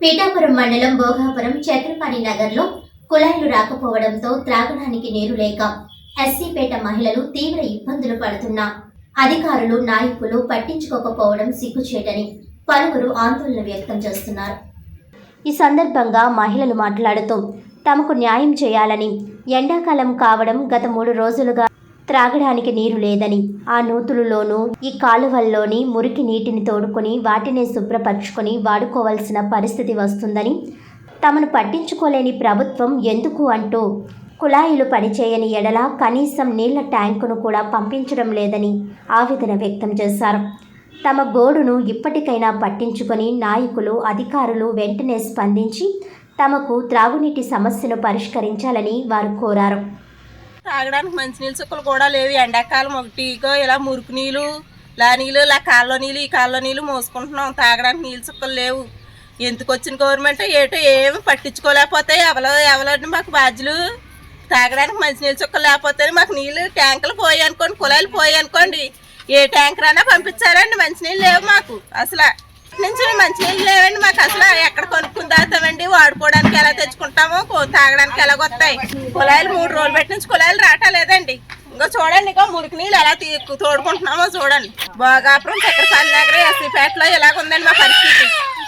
పీఠాపురం మండలం భోగాపురం చక్రపాణి నగర్లో కుళాయిలు రాకపోవడంతో త్రాగడానికి నీరు లేక ఎస్సీపేట మహిళలు తీవ్ర ఇబ్బందులు పడుతున్నా. అధికారులు నాయకులు పట్టించుకోకపోవడం సిగ్గుచేటని పలువురు ఆందోళన వ్యక్తం చేస్తున్నారు. ఈ సందర్భంగా మహిళలు మాట్లాడుతూ తమకు న్యాయం చేయాలని ఎండాకాలం కావడం గత మూడు రోజులుగా త్రాగడానికి నీరు లేదని ఆ నూతులలోనూ ఈ కాలువల్లోని మురికి నీటిని తోడుకొని వాటిని శుభ్రపరచుకొని వాడుకోవాల్సిన పరిస్థితి వస్తుందని తమను పట్టించుకోలేని ప్రభుత్వం ఎందుకు అంటూ కుళాయిలు పనిచేయని ఎడల కనీసం నీళ్ళ ట్యాంకును కూడా పంపించడం లేదని ఆవేదన వ్యక్తం చేశారు. తమ గోడును ఇప్పటికైనా పట్టించుకొని నాయకులు అధికారులు వెంటనే స్పందించి తమకు త్రాగునీటి సమస్యను పరిష్కరించాలని వారు కోరారు. తాగడానికి మంచినీళ్ళ చుక్కలు కూడా లేవు. ఎండాకాలం ఒకటిగో ఇలా మురికి నీళ్ళు లా నీళ్ళు ఇలా కాళ్ళ నీళ్ళు ఈ కాళ్ళ నీళ్ళు మోసుకుంటున్నాం. తాగడానికి నీళ్ళు చుక్కలు లేవు. ఎందుకు వచ్చిన గవర్నమెంట్ ఏటో ఏమి పట్టించుకోలేకపోతే ఎవరో ఎవరండి మాకు బాధ్యులు? తాగడానికి మంచినీళ్ళ చుక్కలు లేకపోతే మాకు నీళ్ళు ట్యాంకులు పోయి అనుకోండి కులాయిలు పోయి అనుకోండి. ఏ ట్యాంకర్ అయినా పంపించారండి? మంచినీళ్ళు లేవు మాకు. అసలు నుంచి మంచినీళ్ళు లేవండి మాకు. అసలు ఎక్కడ కొనుక్కుని తాగుతామండి ఎలా తాగడానికి ఎలా వస్తాయి. కుళాయిలు మూడు రోజులు పెట్టి నుంచి కుళాయిలు రావట్లేదండి ఇంకా చూడండి ఇంకా మురికి నీళ్ళు ఎలా తీ తోడుకుంటున్నామో చూడండి. భోగాపురం చక్కెర నగర్ ఎస్సీపేటలో ఇలాగ ఉందండి మా పరిస్థితి.